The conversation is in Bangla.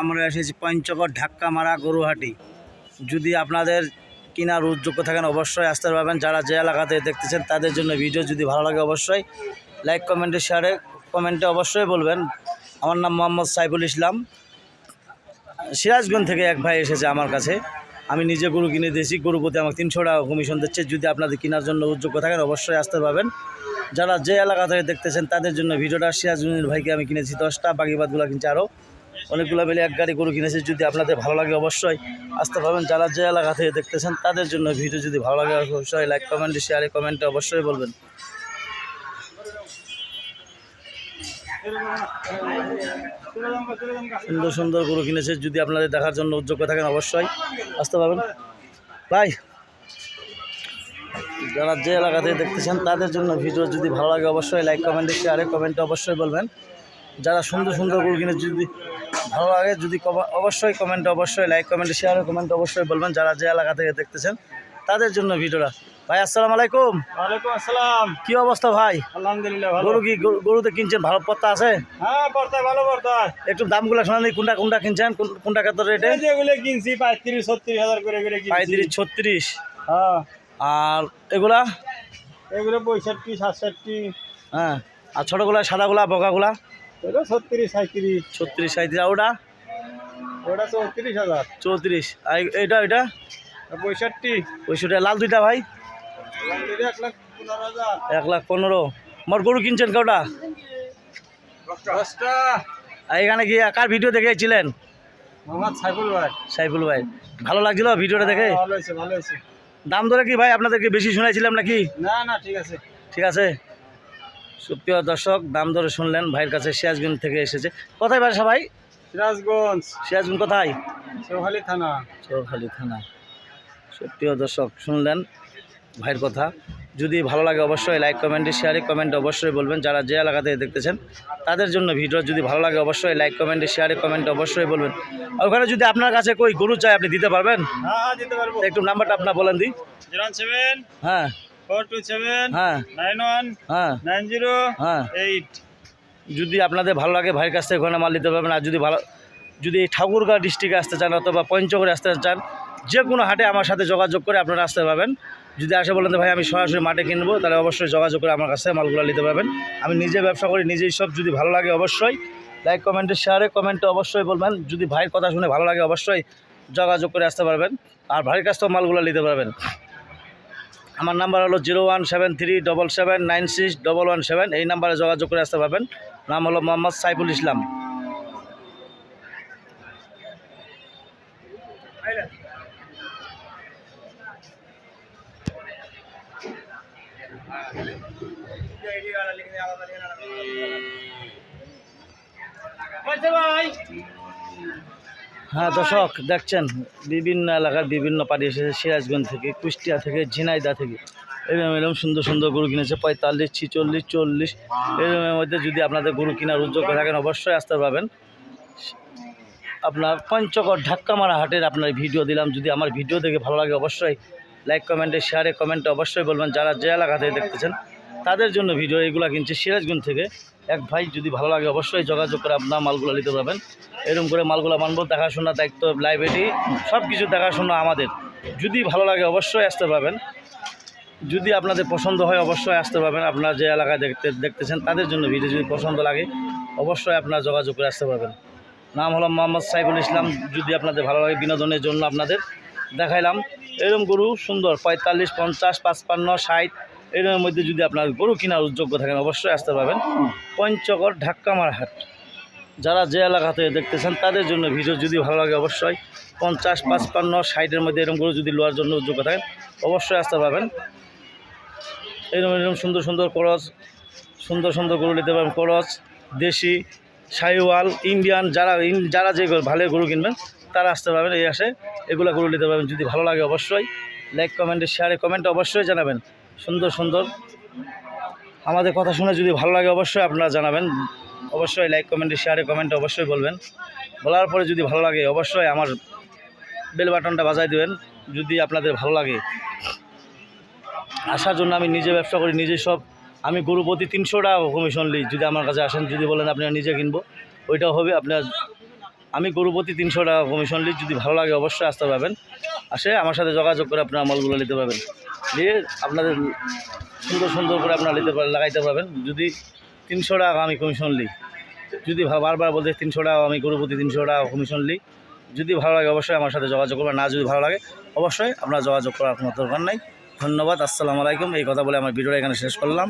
আমরা এসেছি পঞ্চগড় ঢাক্কা মারা গরুহাটি। যদি আপনাদের কিনার উদ্যোগ্য থাকেন, অবশ্যই আসতে পারবেন যারা যে এলাকাতে দেখতেছেন, তাদের জন্য ভিডিও যদি ভালো লাগে, অবশ্যই লাইক, কমেন্টে শেয়ারে কমেন্টে অবশ্যই বলবেন। আমার নাম মোহাম্মদ সাইফুল ইসলাম। সিরাজগঞ্জ থেকে এক ভাই এসেছে আমার কাছে। আমি নিজে গরু কিনে দিয়েছি। গরু প্রতি আমাকে তিনশো টাকা কমিশন দিচ্ছে। যদি আপনাদের কেনার জন্য উদ্যোগ্য থাকেন, অবশ্যই আসতে পারবেন যারা যে এলাকা থেকে দেখতেছেন, তাদের জন্য ভিডিওটা সিরাজগঞ্জের ভাইকে আমি কিনেছি দশটা বাকি বাদগুলো কিনছি আরও অনেকগুলো মিলে এক গাড়ি গরু কিনেছি, যদি আপনাদের ভালো লাগে অবশ্যই আসতে পারবেন যারা যে এলাকা থেকে দেখতেছেন, তাদের জন্য ভিডিও যদি ভালো লাগে, অবশ্যই লাইক কমেন্টে শেয়ারে কমেন্টে অবশ্যই বলবেন। সুন্দর সুন্দর গরু কিনেছে, যদি আপনাদের দেখার জন্য উদ্যোগ থাকেন, অবশ্যই আসতে পারবেন ভাই, যারা যে এলাকা থেকে দেখতেছেন, তাদের জন্য ভিডিও যদি ভালো লাগে, অবশ্যই লাইক কমেন্টে শেয়ারে কমেন্টে অবশ্যই বলবেন। যারা সুন্দর সুন্দর গরু কিনেছে, যদি ভালো লাগে যদি অবশ্যই কমেন্ট অবশ্যই লাইক কমেন্ট শেয়ার কমেন্ট অবশ্যই বলবেন যারা যে এলাকা থেকে দেখতেছেন তাদের জন্য ভিডিওটা। ভাই আসসালাম আলাইকুম। ওয়ালাইকুম আসসালাম। কি অবস্থা ভাই? আলহামদুলিল্লাহ ভালো। গরু কি গরু- গরুতে কিনছেন ভালো পত্তা আছে? হ্যাঁ পড়তায় ভালো পড়তায় একটু দামগুলো শোনান কোনটা কোনটা কিনছেন কোন- কোনটা কত রেটে যেগুলো কিনছি পঁয়ত্রিশ ছত্রিশ হাজার করে করে কিনছি। পঁয়ত্রিশ ছত্রিশ। হ্যাঁ। আর এগুলা? এগুলো পঁয়ষট্টি সাতষট্টি। হ্যাঁ। আর ছোটোগুলা সাদাগুলা বকাগুলা এগুলো ছত্রিশ সাঁত্রিশ ছত্রিশ সাঁত্রিশ আর ওটা? ওটা চৌত্রিশ হাজার। চৌত্রিশ। আর এইটা এটা? পঁয়ষট্টি। পঁয়ষট্টি লাল দুইটা ভাই? এক লাখ পনেরো মোর গরু কিনছেন কটা এখানে গিয়ে কার ভিডিও দেখেছিলেন মোহাম্মদ সাইফুল ভাই। সাইফুল ভাই। ভালো লাগছিল ভিডিওটা দেখে? হ্যাঁ, ভালো হয়েছে ভালো হয়েছে। দাম ধরে কি ভাই আপনাদেরকে বেশি শুনাইছিলাম নাকি? না না ঠিক আছে। ঠিক আছে। সুপ্রিয় দর্শক দাম ধরে শুনলেন ভাইয়ের কাছে সিরাজগঞ্জ থেকে এসেছে। কোথায় বাসা ভাই? সিরাজগঞ্জ। সিরাজগঞ্জ কোথায়? চৌহালি থানা। চৌখালি থানা। সুপ্রিয় দর্শক শুনলেন ভাইয়ের কথা। যদি ভালো লাগে অবশ্যই লাইক কমেন্টে শেয়ারে কমেন্টে অবশ্যই বলবেন। যারা যে এলাকা থেকে দেখতেছেন তাদের জন্য ভিডিও যদি ভালো লাগে অবশ্যই লাইক কমেন্টে শেয়ারে কমেন্টে অবশ্যই বলবেন। আর ওখানে যদি আপনার কাছে কই গরু চাই আপনি দিতে পারবেন? হ্যাঁ হ্যাঁ দিতে পারব। একটু নাম্বারটা আপনার বলেন সেভেন হ্যাঁ। ফোর টু সেভেন হ্যাঁ। নাইন ওয়ান হ্যাঁ। নাইন জিরো হ্যাঁ। এইট। যদি আপনাদের ভালো লাগে ভাইয়ের কাছ থেকে ওখানে মাল নিতে পারবেন আর যদি ভালো যদি ঠাকুরগাঁও ডিস্ট্রিক্টে আসতে চান অথবা পঞ্চগড়ে আসতে চান যে কোনো হাটে আমার সাথে যোগাযোগ করে আপনারা আসতে পারবেন। যদি আসে বলেন ভাই আমি সরাসরি মাঠে কিনবো তাহলে অবশ্যই যোগাযোগ করে আমার কাছে মালগুলো নিতে পারবেন। আমি নিজে ব্যবসা করি নিজেই সব যদি ভালো লাগে অবশ্যই। লাইক কমেন্টে শেয়ারে কমেন্টে অবশ্যই বলবেন। যদি ভাইয়ের কথা শুনে ভালো লাগে অবশ্যই যোগাযোগ করে আসতে পারবেন। আর ভাইয়ের কাছ থেকেও মালগুলো নিতে পারবেন। আমার নাম্বার হলো zero one seven three double seven nine six double one seven. এই নাম্বারে যোগাযোগ করে আসতে পারবেন। নাম হলো মোহাম্মদ সাইফুল ইসলাম। হ্যাঁ দর্শক, দেখছেন, বিভিন্ন এলাকার বিভিন্ন পার্টি এসেছে, সিরাজগঞ্জ থেকে, কুষ্টিয়া থেকে, ঝিনাইদা থেকে। এরকম এরকম সুন্দর সুন্দর গরু কিনেছে, পঁয়তাল্লিশ, ছিচল্লিশ, চল্লিশ। এরকমের মধ্যে যদি আপনাদের গরু কেনার উদ্যোগ থাকেন, অবশ্যই আসতে পারবেন। আপনার পঞ্চগড় ধাক্কা মারা হাটের আপনার ভিডিও দিলাম। যদি আমার ভিডিও দেখে ভালো লাগে, অবশ্যই লাইক, কমেন্টে, শেয়ারে, কমেন্টে অবশ্যই বলবেন। যারা যে এলাকা থেকে দেখতেছেন তাদের জন্য ভিডিও এগুলো কিনছে সিরাজগঞ্জ থেকে। এক ভাই যদি ভালো লাগে অবশ্যই যোগাযোগ করে আপনার মালগুলো নিতে পারবেন। এরকম করে মালগুলো মানবো, দেখাশোনা দায়িত্ব লাইব্রেরি সব কিছু দেখাশোনা আমাদের। যদি ভালো লাগে অবশ্যই আসতে পারবেন। যদি আপনাদের পছন্দ হয় অবশ্যই আসতে পারবেন। আপনার যে এলাকায় দেখতে, দেখতেছেন, তাদের জন্য ভিডিও যদি পছন্দ লাগে, অবশ্যই আপনার যোগাযোগ করে আসতে পারবেন। নাম হলো মোহাম্মদ সাইফুল ইসলাম। যদি আপনাদের ভালো লাগে বিনোদনের জন্য আপনাদের দেখাইলাম। এরম গরু সুন্দর, পঁয়তাল্লিশ, পঞ্চাশ, পাঁচপান্ন, ষাট এরকমের মধ্যে যদি আপনার গরু কেনার উদ্যোগ্য থাকেন, অবশ্যই আসতে পারবেন। পঞ্চগড় ঢাক্কামার হাট যারা যে এলাকা থেকে দেখতেছেন, তাদের জন্য ভিডিও যদি ভালো লাগে, অবশ্যই পঞ্চাশ, পাঁচপান্ন, ষাটের মধ্যে এরকম গরু যদি লোয়ার জন্য উদ্যোগ থাকেন, অবশ্যই আসতে পারবেন। এরকম এরকম সুন্দর সুন্দর করস, সুন্দর সুন্দর গরু নিতে পারবেন। করস, দেশি, সাইওয়াল, ইন্ডিয়ান, যারা যারা যে ভালো গরু কিনবেন, তারা আসতে পারবেন এই আসে। এগুলো গরু নিতে পারবেন। যদি ভালো লাগে, অবশ্যই লাইক, কমেন্টে, শেয়ারে, কমেন্টে অবশ্যই জানাবেন। সুন্দর সুন্দর। আমাদের কথা শুনে যদি ভালো লাগে, অবশ্যই আপনারা জানাবেন। অবশ্যই লাইক কমেন্টে শেয়ারে কমেন্টে অবশ্যই বলবেন। বলার পরে যদি ভালো লাগে, অবশ্যই আমার বেল বাটনটা বাজাই দেবেন। যদি আপনাদের ভালো লাগে। আসার জন্য আমি নিজে ব্যবসা করি, নিজে সব। আমি গরু প্রতি তিনশো টাকা কমিশন নিই, যদি আমার কাছে আসেন, যদি বলেন আপনারা নিজে কিনবো, ওইটাও হবে আপনার। আমি গরু প্রতি তিনশো টাকা কমিশন নিই, যদি ভালো লাগে, অবশ্যই আসতে পারবেন। আসে, আমার সাথে যোগাযোগ করে আপনার মালগুলো নিতে পারবেন। নিয়ে আপনাদের সুন্দর সুন্দর করে আপনারা নিতে পারেন লাগাইতে পারবেন। যদি তিনশো টাকা আমি কমিশন নিই, যদি বারবার বলতে তিনশো টাকা আমি গরু প্রতি তিনশো টাকা কমিশন নিই, যদি ভালো লাগে অবশ্যই আমার সাথে যোগাযোগ করবেন, না যদি ভালো লাগে অবশ্যই আপনারা যোগাযোগ করার কোনো দরকার নাই। ধন্যবাদ, আসসালামু আলাইকুম। এই কথা বলে আমার ভিডিওটা এখানে শেষ করলাম।